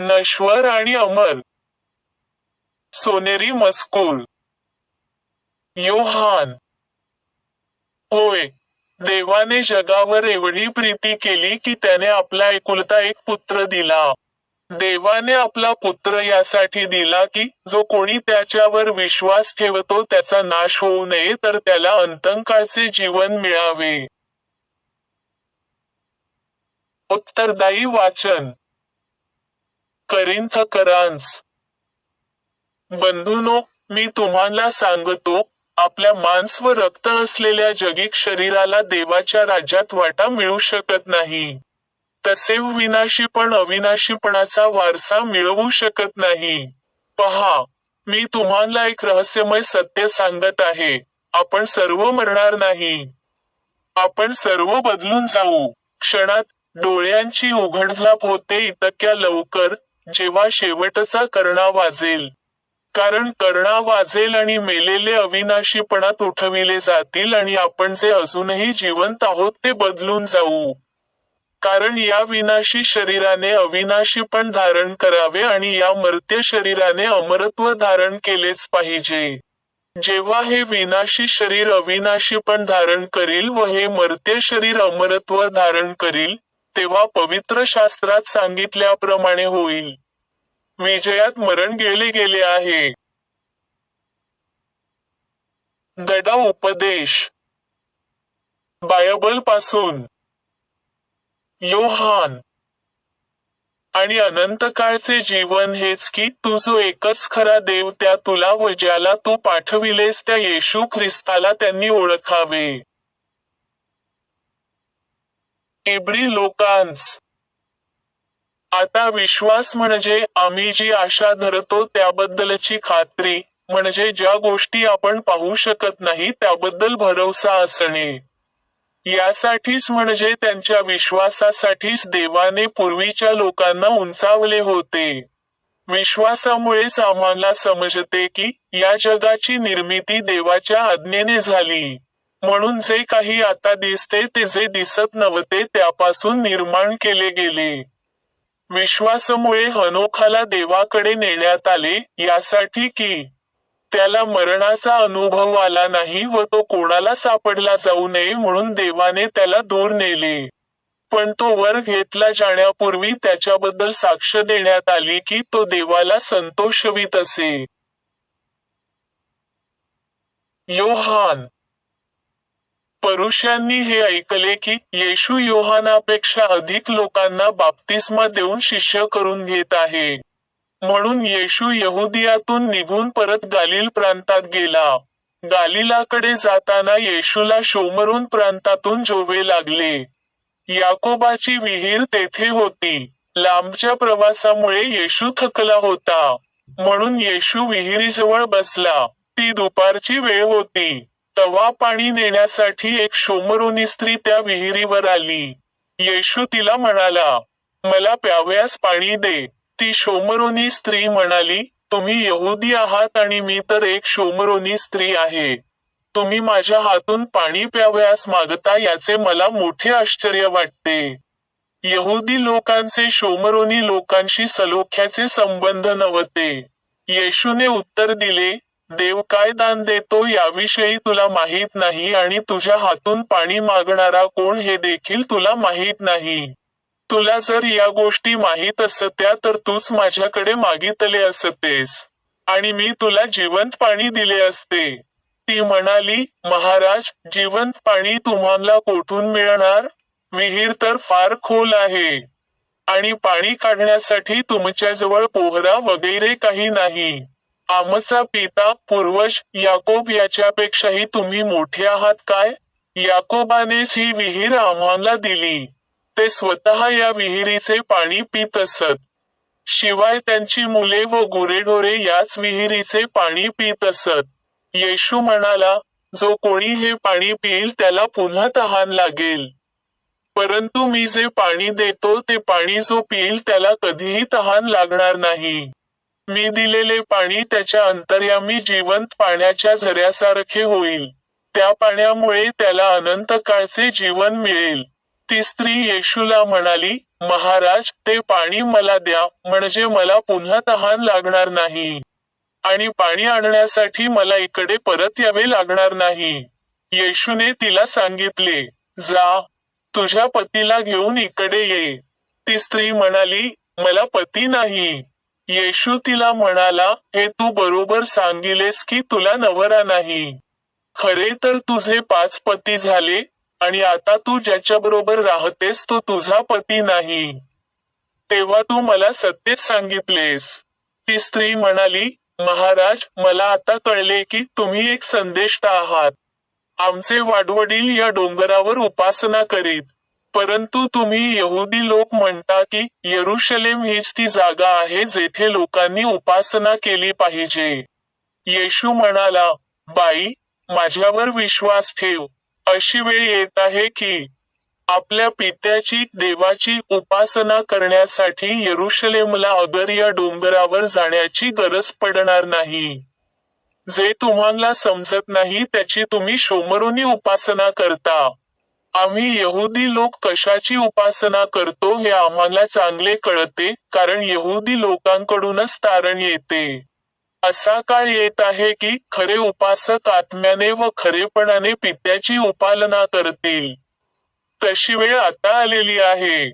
नश्वर आणि अमर. सोनेरी मस्कूल. योहान. होय देवाने जगावर एवढी प्रीती केली की त्याने आपला एकुलता एक पुत्र दिला. देवाने आपला पुत्र यासाठी दिला की जो कोणी त्याच्यावर विश्वास ठेवतो त्याचा नाश होऊ नये तर त्याला अंतंकाळचे जीवन मिळावे. उत्तरदायी वाचन. करिंथ करांस बंधूनो मी तुम्हाला सांगतो आपल्या मांस व रक्त असलेल्या जगिक शरीराला देवाच्या राज्यात वाटा मिळू शकत नाही. तसे विनाशी पण अविनाशीपणाचा वारसा मिळवू शकत नाही. पहा मी तुम्हाला एक रहस्यमय सत्य सांगत आहे आपण सर्व मरणार नाही. आपण सर्व बदलून जाऊ. क्षणात डोळ्यांची उघडझाप होते इतक्या लवकर जेव्हा शेवटचा कर्णा वाजेल. कारण कर्णा वाजेल आणि मेलेले अविनाशीपणात उठविले जातील आणि आपण जे अजूनही जिवंत आहोत ते बदलून जाऊ. कारण या विनाशी शरीराने अविनाशीपण धारण करावे आणि या मर्त्य शरीराने अमरत्व धारण केलेच पाहिजे. जेव्हा हे विनाशी शरीर अविनाशीपण धारण करील व हे मर्त्य शरीर अमरत्व धारण करील तेव्हा पवित्र शास्त्रात सांगितल्याप्रमाणे होईल. विजयात मरण गेले गेले आहे. गडा उपदेश. बायबलपासून. योहान. आणि अनंत काळचे जीवन हेच की तुझो एकच खरा देव त्या तुला व ज्याला तू पाठविलेस त्या येशू ख्रिस्ताला त्यांनी ओळखावे. एब्री लोकांस. आता विश्वास म्हणजे आम्ही जी आशा धरतो त्याबद्दलची खात्री म्हणजे ज्या गोष्टी आपण पाहू शकत नाही त्याबद्दल भरवसा असणे. यासाठीच म्हणजे त्यांच्या विश्वासासाठीच देवाने पूर्वीच्या लोकांना उंचावले होते. विश्वासामुळेच आम्हाला समजते की या जगाची निर्मिती देवाच्या आज्ञेने झाली. म्हणून जे काही आता दिसते ते जे दिसत नव्हते त्यापासून निर्माण केले गेले. विश्वासामुळे हनोखाला देवाकडे नेण्यात आले यासाठी की त्याला मरणाचा अनुभव आला नाही व तो कोणाला सापडला जाऊ नये म्हणून देवाने त्याला दूर नेले. पण तो वर घेतला जाण्यापूर्वी त्याच्याबद्दल साक्ष देण्यात आली की तो देवाला संतोषवित असे. योहान परुष्यांनी हे ऐकले की येशू योहानापेक्षा अधिक लोकांना बाप्तिस्मा देऊन शिष्य करून घेत आहे. म्हणून येशू यहुदियातून निघून परत गालिल प्रांतात गेला. गालिलाकडे जाताना येशूला शोमरून प्रांतातून जोवे लागले. याकोबाची विहीर तेथे होती. लांबच्या प्रवासामुळे येशू थकला होता. म्हणून येशू विहिरीजवळ बसला. ती दुपारची वेळ होती. तवा पाणी नेण्यासाठी एक शोमरोनी स्त्री त्या विहिरीवर आली. येशू तिला म्हणाला मला प्यावयास पाणी दे. ती शोमरोनी स्त्री म्हणाली तुम्ही यहुदी आहात आणि मी तर एक शोमरोनी स्त्री आहे. तुम्ही माझ्या हातून पाणी प्यावयास मागता याचे मला मोठे आश्चर्य वाटते. यहुदी लोकांचे शोमरोनी लोकांशी सलोख्याचे संबंध नव्हते. येशूने उत्तर दिले देव काय दान देतो याविषयी तुला माहीत नाही आणि तुझ्या हातून पाणी मागणारा कोण हे देखील तुला माहीत नाही. तुला जर या गोष्टी माहीत असत्या तर तूच माझ्याकडे मागितले असतेस. आणि मी तुला जिवंत पाणी दिले असते. ती म्हणाली महाराज जिवंत पाणी तुम्हाला कोठून मिळणार? विहीर तर फार खोल आहे. आणि पाणी काढण्यासाठी तुमच्याजवळ पोहरा वगैरे काही नाही. आमचा पिता पूर्वज याकोब याच्यापेक्षाही तुम्ही मोठे आहात काय? याकोबानेच ही विहीर आम्हाला दिली. ते स्वतः या विहिरीचे पाणी पित असत. शिवाय त्यांची मुले व गुरेढोरे याच विहिरीचे पाणी पित असत. येशू म्हणाला जो कोणी हे पाणी पिईल त्याला पुन्हा तहान लागेल. परंतु मी जे पाणी देतो ते पाणी जो पिईल त्याला कधीही तहान लागणार नाही. मी दिलेले पाणी त्याच्या अंतर्यामी जिवंत पाण्याच्या झऱ्यासारखे होईल. त्या पाण्यामुळे त्याला अनंत काळचे जीवन मिळेल. ती स्त्री येशूला म्हणाली महाराज ते पाणी मला द्या म्हणजे मला पुन्हा तहान लागणार नाही. आणि पाणी आणण्यासाठी मला इकडे परत यावे लागणार नाही. येशूने तिला सांगितले जा तुझ्या पतीला घेऊन इकडे ये. ती स्त्री म्हणाली मला पती नाही. येशू तिला म्हणाला हे तू बरोबर सांगिलेस की तुला नवरा नाही. खरे तर तुझे पाच पती झाले आणि आता तू ज्याच्याबरोबर राहतेस तो तुझा पती नाही. तेव्हा तू मला सत्यच सांगितलेस. ती स्त्री म्हणाली महाराज मला आता कळले की तुम्ही एक संदेष्ट आहात. आमचे वाडवडील या डोंगरावर उपासना करीत परंतु तुम्ही यहुदी लोक म्हणता की यरुशलेम हीच ती जागा आहे जेथे लोकांनी उपासना केली पाहिजे. येशू म्हणाला बाई माझ्यावर विश्वास ठेव. अशी वेळ येत आहे की आपल्या पित्याची देवाची उपासना करण्यासाठी यरुशलेमला अगर या डोंगरावर जाण्याची गरज पडणार नाही. जे तुम्हाला समजत नाही त्याची तुम्ही शोमरुनी उपासना करता. आम्ही यहुदी लोक कशाची उपासना करतो हे आम्हाला चांगले कळते कारण यहुदी लोकांकडूनच तारण येते. असा काळ येत आहे की खरे उपासक आत्म्याने व खरेपणाने पित्याची उपालना करतील. तशी वेळ आता आलेली आहे.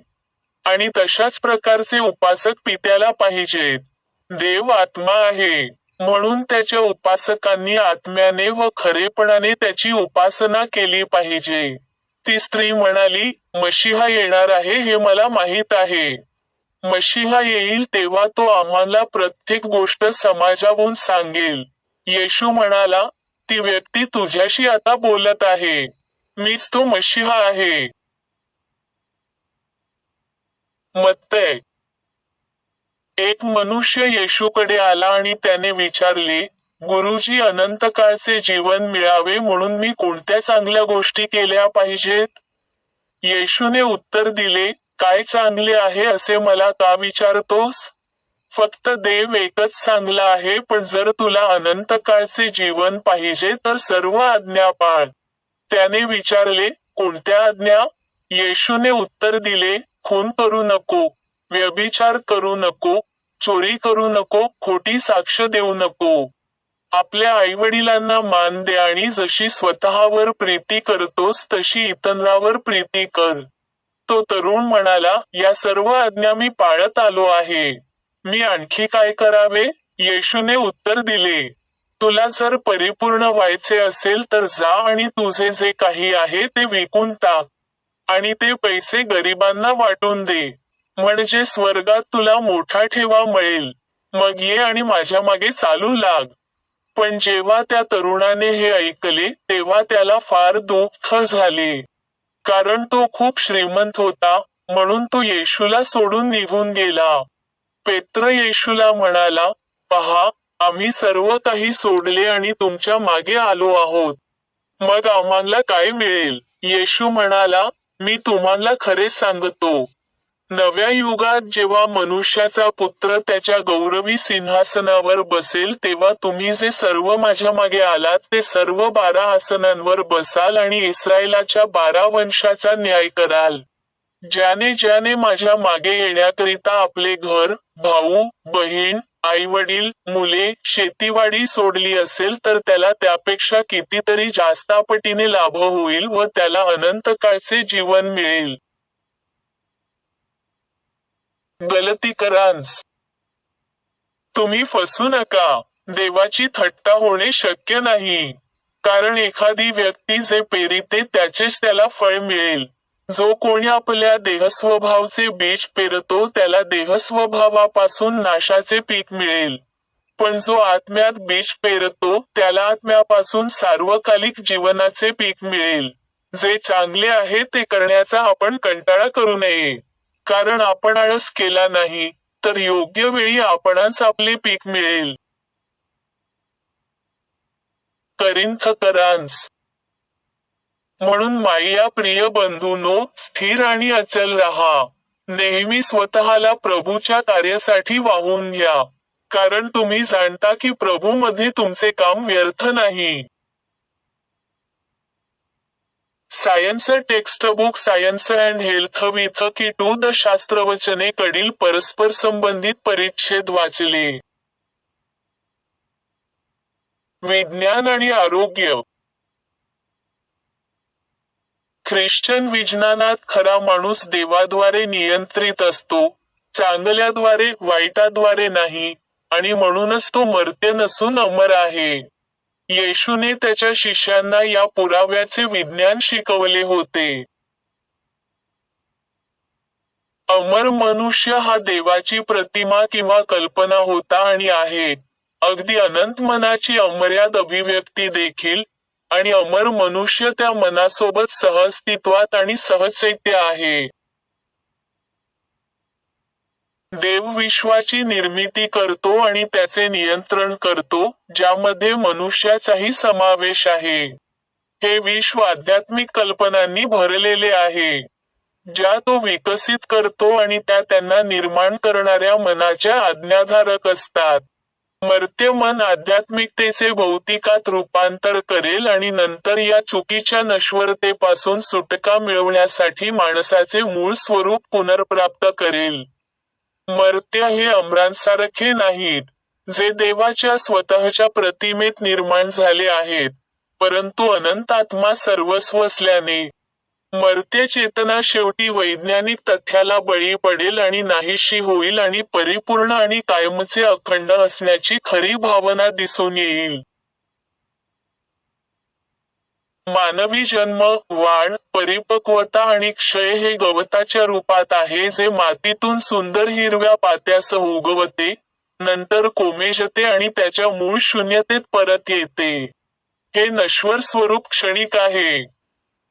आणि तशाच प्रकारचे उपासक पित्याला पाहिजेत. देव आत्मा आहे. म्हणून त्याच्या उपासकांनी आत्म्याने व खरेपणाने त्याची उपासना केली पाहिजे. ती स्त्री म्हणाली मशिहा येणार आहे हे मला माहीत आहे. मशिहा येईल तेव्हा तो आम्हाला प्रत्येक गोष्ट समाजावून सांगेल. येशू म्हणाला ती व्यक्ती तुझ्याशी आता बोलत आहे. मीच तो मशिहा आहे. मत्तय एक मनुष्य येशूकडे आला आणि त्याने विचारले गुरुजी अनंत काळचे जीवन मिळावे म्हणून मी कोणत्या चांगल्या गोष्टी केल्या पाहिजेत? येशूने उत्तर दिले काय चांगले आहे असे मला का विचारतोस? फक्त देव एकच चांगला आहे पण जर तुला अनंत काळचे जीवन पाहिजे तर सर्व आज्ञा पाळ. त्याने विचारले कोणत्या आज्ञा? येशूने उत्तर दिले खून करू नको व्यभिचार करू नको चोरी करू नको खोटी साक्ष देऊ नको. आपल्या आईवडिलांना मान दे आणि जशी स्वतःवर प्रीती करतोस तशी इतरांवर प्रीती कर. तो तरुण म्हणाला या सर्व आज्ञा मी पाळत आलो आहे. मी आणखी काय करावे? येशूने उत्तर दिले तुला जर परिपूर्ण व्हायचे असेल तर जा आणि तुझे जे काही आहे ते विकून टाक आणि ते पैसे गरिबांना वाटून दे. म्हणजे स्वर्गात तुला मोठा ठेवा मिळेल. मग ये आणि माझ्या मागे चालू लाग. पण जेव्हा त्या तरुणाने हे ऐकले तेव्हा त्याला फार दुःख झाले. कारण तो खूप श्रीमंत होता म्हणून तो येशूला सोडून निघून गेला. पेत्र येशूला म्हणाला पहा आम्ही सर्व काही सोडले आणि तुमच्या मागे आलो आहोत. मग आम्हाला काय मिळेल? येशू म्हणाला मी तुम्हाला खरे सांगतो. नव्या युगात जेव्हा मनुष्याचा पुत्र त्याच्या गौरवी सिंहासनावर बसेल तेव्हा तुम्ही जे सर्व माझ्या मागे आलात ते सर्व बारा आसनांवर बसाल आणि इस्रायलाच्या बारा वंशाचा न्याय कराल. ज्याने ज्याने माझ्या मागे येण्याकरिता आपले घर भाऊ बहीण आई वडील मुले शेतीवाडी सोडली असेल तर त्याला त्यापेक्षा कितीतरी जास्त पटीने लाभ होईल व त्याला अनंत काळचे जीवन मिळेल. गलतीकरांस तुम्ही फसू नका. देवाची थट्टा होणे शक्य नाही. कारण एखादी व्यक्ती जे पेरिते त्याचेच त्याला फळ मिळेल. जो कोणी आपल्या देहस्वभावचे बीज पेरतो त्याला देहस्वभावापासून नाशाचे पीक मिळेल. पण जो आत्म्यात बीज पेरतो त्याला आत्म्यापासून सार्वकालिक जीवनाचे पीक मिळेल. जे चांगले आहे ते करण्याचा आपण कंटाळा करू नये. कारण आपण आळस केला नाही तर योग्य वेळी आपणास आपले पीक मिळेल. करिंथ करांस म्हणून माया प्रिय बंधूनो स्थिर आणि अचल रहा. नेहमी स्वतःला प्रभूच्या कार्यासाठी वाहून घ्या. कारण तुम्ही जाणता की प्रभूमध्ये तुमचे काम व्यर्थ नाही. Science text book science and health with key to the शास्त्रवचने कडील परस्पर संबंधित परिच्छेद वाचले. विज्ञान आणि आरोग्य. ख्रिश्चन विज्ञानात खरा माणूस देवाद्वारे नियंत्रित असतो चांगल्याद्वारे वाईटाद्वारे नाही आणि म्हणूनच तो मर्त्य नसून अमर आहे. येशूने त्याच्या शिष्यांना या पुराव्याचे विज्ञान शिकवले होते. अमर मनुष्य हा देवाची प्रतिमा किंवा कल्पना होता आणि आहे. अगदी अनंत मनाची अमर्याद अभिव्यक्ती देखील आणि अमर मनुष्य त्या मनासोबत सहअस्तित्वात आणि सहचैत्य आहे. देव विश्वाची निर्मिती करतो आणि त्याचे नियंत्रण करतो ज्यामध्ये मनुष्याचाही समावेश आहे. हे विश्व आध्यात्मिक कल्पनांनी भरलेले आहे. ज्या तो विकसित करतो आणि त्या त्यांना निर्माण करणाऱ्या मनाच्या आज्ञाधारक असतात. मर्त्य मन आध्यात्मिकतेचे भौतिकात रूपांतर करेल आणि नंतर या चुकीच्या नश्वरतेपासून सुटका मिळवण्यासाठी माणसाचे मूळ स्वरूप पुनर्प्राप्त करेल. मर्त्य हे अमरांसारखे नाहीत जे देवाच्या स्वतःच्या प्रतिमेत निर्माण झाले आहेत परंतु अनंत आत्मा सर्वस्व असल्याने. मर्त्य चेतना शेवटी वैज्ञानिक तथ्याला बळी पडेल आणि नाहीशी होईल आणि परिपूर्ण आणि कायमचे अखंड असण्याची खरी भावना दिसून येईल. मानवी जन्म वाढ परिपक्वता आणि क्षय हे गवताच्या रूपात आहे जे मातीतून सुंदर हिरव्या पात्यासह उगवते नंतर कोमेजते आणि त्याच्या मूळ शून्यतेत परत येते. हे नश्वर स्वरूप क्षणिक आहे.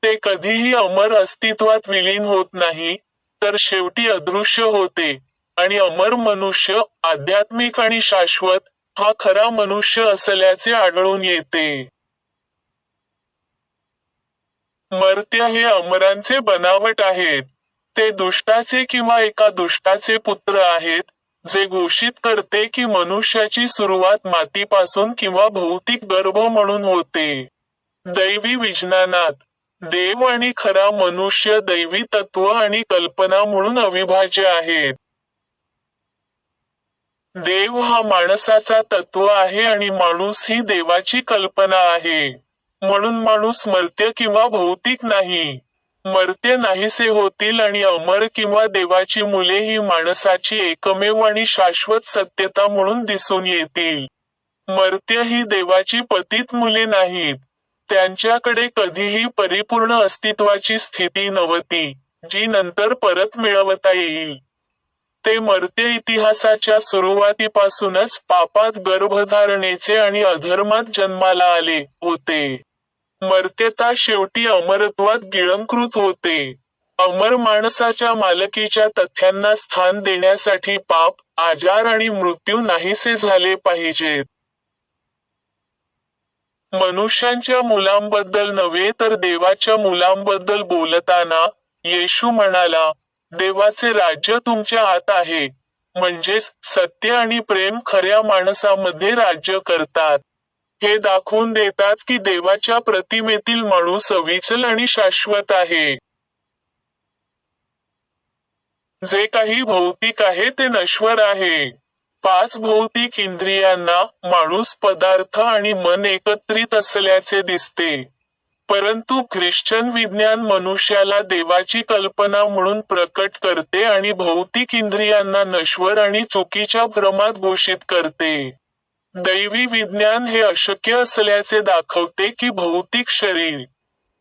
ते कधीही अमर अस्तित्वात विलीन होत नाही तर शेवटी अदृश्य होते. आणि अमर मनुष्य आध्यात्मिक आणि शाश्वत हा खरा मनुष्य असल्याचे आढळून येते. मर्त्य हे अमरांचे बनावट आहेत. ते दुष्टाचे किंवा एका दुष्टाचे पुत्र आहेत जे घोषित करते की मनुष्याची सुरुवात मातीपासून किंवा भौतिक गर्भ म्हणून होते. दैवी विज्ञानात देव आणि खरा मनुष्य दैवी तत्व आणि कल्पना म्हणून अविभाज्य आहेत. देव हा माणसाचा तत्व आहे आणि माणूस ही देवाची कल्पना आहे. म्हणून माणूस मर्त्य किंवा भौतिक नाही. मर्त्य नाहीसे होतील आणि अमर किंवा देवाची मुले ही माणसाची एकमेव आणि शाश्वत सत्यता म्हणून दिसून येतील. मर्त्य ही देवाची पतित मुले नाहीत. त्यांच्याकडे कधीही परिपूर्ण अस्तित्वाची स्थिती नव्हती जी नंतर परत मिळवता येईल. ते मर्त्य इतिहासाच्या सुरुवातीपासूनच पापात गर्भधारणेचे आणि अधर्मात जन्माला आले होते. मर्त्यता शेवटी अमरत्वात गिळंकृत होते. अमर माणसाच्या मालकीच्या तथ्यांना स्थान देण्यासाठी पाप आजार आणि मृत्यू नाहीसे झाले पाहिजेत. मनुष्यांच्या मुलांबद्दल नव्हे तर देवाच्या मुलांबद्दल बोलताना येशू म्हणाला देवाचे राज्य तुमच्या आत आहे. म्हणजेच सत्य आणि प्रेम खऱ्या माणसामध्ये राज्य करतात. हे दाखवून देतात की देवाच्या प्रतिमेतील माणूस अविचल आणि शाश्वत आहे. जे काही भौतिक आहे ते नश्वर आहे. पाच भौतिक इंद्रियांना माणूस पदार्थ आणि मन एकत्रित असल्याचे दिसते. परंतु ख्रिश्चन विज्ञान मनुष्याला देवाची कल्पना म्हणून प्रकट करते आणि भौतिक इंद्रियांना नश्वर आणि चुकीच्या भ्रमात घोषित करते. दैवी विज्ञान हे अशक्य असल्याचे दाखवते की भौतिक शरीर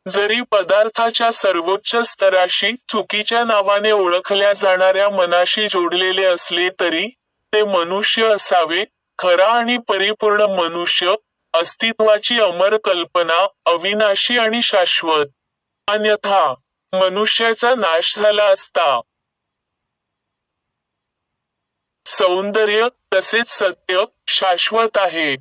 जरी पदार्थाच्या सर्वोच्च स्तराशी चुकीच्या नावाने ओळखल्या जाणाऱ्या मनाशी जोडलेले असले तरी ते मनुष्य असावे खरा आणि परिपूर्ण मनुष्य अस्तित्वाची अमर कल्पना अविनाशी आणि शाश्वत. अन्यथा मनुष्याचा नाश झाला असता. सौंदर्य तसेच सत्य शाश्वत आहे.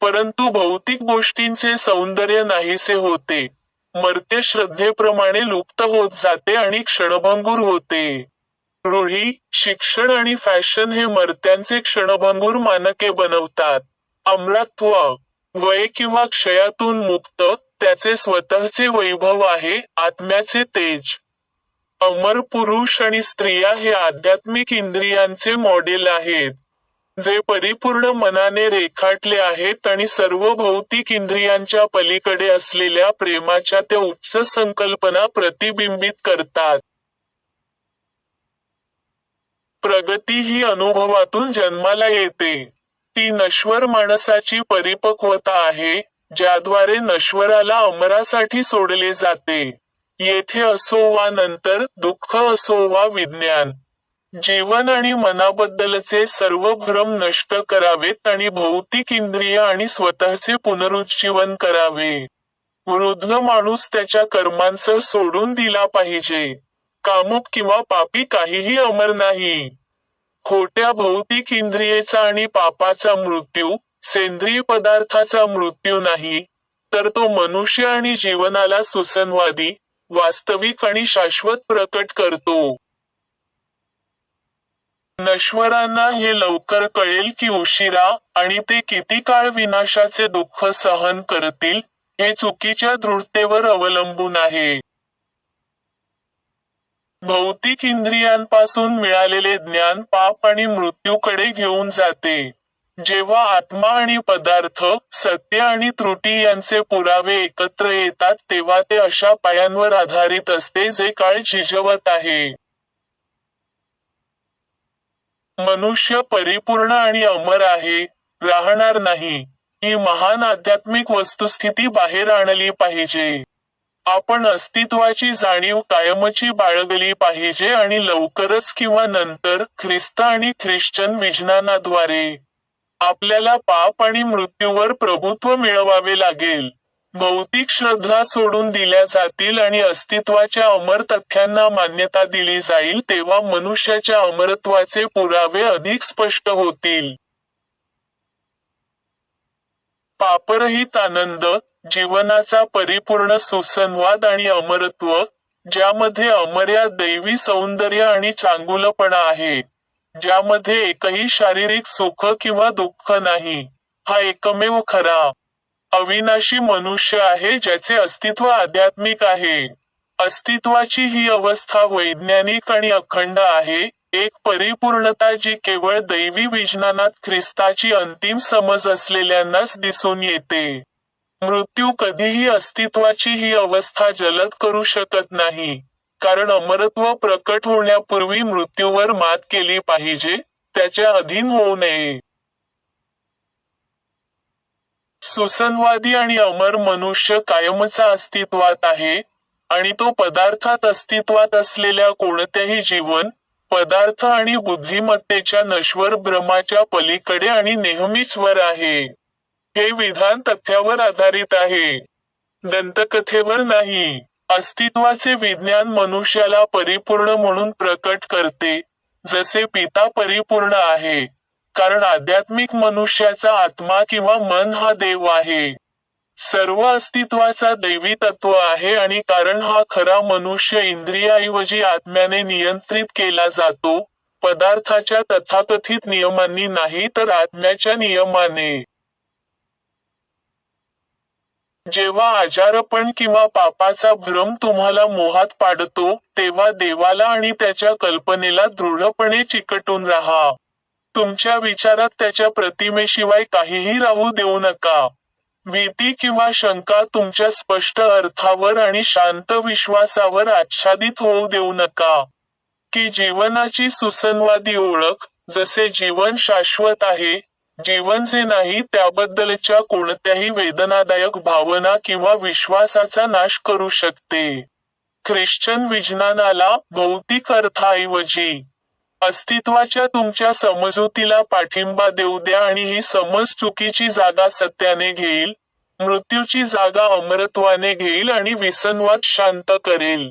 परंतु भौतिक गोष्टींचे सौंदर्य नाहीसे होते. मर्त्य श्रद्धेप्रमाणे लुप्त होत जाते आणि क्षणभंगूर होते. रूढी शिक्षण आणि फॅशन हे मर्त्यांचे क्षणभंगूर मानके बनवतात. अमरात्व वय किंवा क्षयातून मुक्त त्याचे स्वतःचे वैभव आहे आत्म्याचे तेज. अमर पुरुष आणि स्त्रिया हे आध्यात्मिक इंद्रियांचे मॉडेल आहेत जे परिपूर्ण मनाने रेखाटले आहेत आणि सर्व भौतिक इंद्रियांच्या पलीकडे असलेल्या प्रेमाच्या त्या उच्च संकल्पना प्रतिबिंबित करतात. प्रगती ही अनुभवातून जन्माला येते. ती नश्वर माणसाची परिपक्वता आहे ज्याद्वारे नश्वराला अमरासाठी सोडले जाते. येथे असो वा नंतर दुःख असो वा विज्ञान. जीवन आणि मनाबद्दलचे सर्व भ्रम नष्ट करावेत आणि भौतिक इंद्रिय आणि स्वतःचे पुनरुज्जीवन करावे. वृद्ध माणूस त्याच्या कर्मांसह सोडून दिला पाहिजे. कामुक किंवा पापी काहीही अमर नाही. खोट्या भौतिक इंद्रियेचा आणि पापाचा मृत्यू सेंद्रिय पदार्थाचा मृत्यू नाही तर तो मनुष्य आणि जीवनाला सुसंवादी वास्तविक आणि शाश्वत प्रकट करतो. नश्वरांना हे लवकर कळेल की उशिरा आणि ते किती काळ विनाशाचे दुःख सहन करतील हे चुकीच्या दृढतेवर अवलंबून आहे. भौतिक इंद्रियांपासून मिळालेले ज्ञान पाप आणि मृत्यूकडे घेऊन जाते. जेव्हा आत्मा आणि पदार्थ सत्य आणि त्रुटी यांचे पुरावे एकत्र येतात तेव्हा ते अशा पायांवर आधारित असते जे काळ झिजवत आहे. मनुष्य परिपूर्ण आणि अमर आहे राहणार नाही. ही महान आध्यात्मिक वस्तुस्थिती बाहेर आणली पाहिजे. आपण अस्तित्वाची जाणीव कायमची बाळगली पाहिजे आणि लवकरच किंवा नंतर ख्रिस्त आणि ख्रिश्चन विज्ञानाद्वारे आपल्याला पाप आणि मृत्यूवर प्रभुत्व मिळवावे लागेल. भौतिक श्रद्धा सोडून दिल्या जातील आणि अस्तित्वाच्या अमर तथ्यांना मान्यता दिली जाईल तेव्हा मनुष्याच्या अमरत्वाचे पुरावे अधिक स्पष्ट होतील. पापरहित आनंद जीवनाचा परिपूर्ण सुसंवाद आणि अमरत्व ज्यामध्ये अमर्याद दैवी सौंदर्य आणि चांगुलपणा आहे. ज्यामध्ये एकही शारीरिक सुख किंवा दुःख नाही हा एकमेव खरा अविनाशी मनुष्य आहे ज्याचे अस्तित्व आध्यात्मिक आहे. अस्तित्वाची ही अवस्था वैज्ञानिक आणि अखंड आहे एक परिपूर्णता जी केवळ दैवी विज्ञानात ख्रिस्ताची अंतिम समज असलेल्यांनाच दिसून येते. मृत्यू कधीही अस्तित्वाची ही अवस्था जलद करू शकत नाही. कारण अमरत्व प्रकट होण्यापूर्वी मृत्यूवर मात केली पाहिजे त्याच्या अधीन होऊ नये. सुसंवादी आणि अमर मनुष्य कायमचा अस्तित्वात आहे आणि तो पदार्थात अस्तित्वात असलेल्या कोणत्याही जीवन पदार्थ आणि बुद्धिमत्तेच्या नश्वर भ्रमाच्या पलीकडे आणि नेहमीच वर आहे. हे विधान तथ्यावर आधारित आहे. दंतकथेवर नाही. अस्तित्वाचे विज्ञान मनुष्याला परिपूर्ण म्हणून प्रकट करते जसे पिता परिपूर्ण आहे कारण आध्यात्मिक मनुष्याचा आत्मा किंवा मन हा देव आहे. सर्व अस्तित्वाचा दैवी तत्व आहे आणि कारण हा खरा मनुष्य इंद्रियाऐवजी आत्म्याने नियंत्रित केला जातो पदार्थाच्या तथाकथित नियमांनी नाही तर आत्म्याच्या नियमाने. जेव्हा आजारपण किंवा पापाचा भ्रम तुम्हाला मोहात पाडतो तेव्हा देवाला आणि त्याच्या कल्पनेला दृढपणे चिकटून राहा. तुमच्या विचारात त्याच्या प्रतिमेशिवाय काहीही राहू देऊ नका. भीती किंवा शंका तुमच्या स्पष्ट अर्थावर आणि शांत विश्वासावर आच्छादित होऊ देऊ नका. की जीवनाची सुसंवादी ओळख जसे जीवन शाश्वत आहे जीवन जे नाही त्याबद्दलच्या कोणत्याही वेदनादायक भावना किंवा विश्वासाचा नाश करू शकते. ख्रिश्चन विज्ञानाला भौतिक अर्थाऐवजी अस्तित्वाच्या तुमच्या समजुतीला पाठिंबा देऊ द्या आणि ही समज चुकीची जागा सत्याने घेईल मृत्यूची जागा अमरत्वाने घेईल आणि विसंवाद शांत करेल.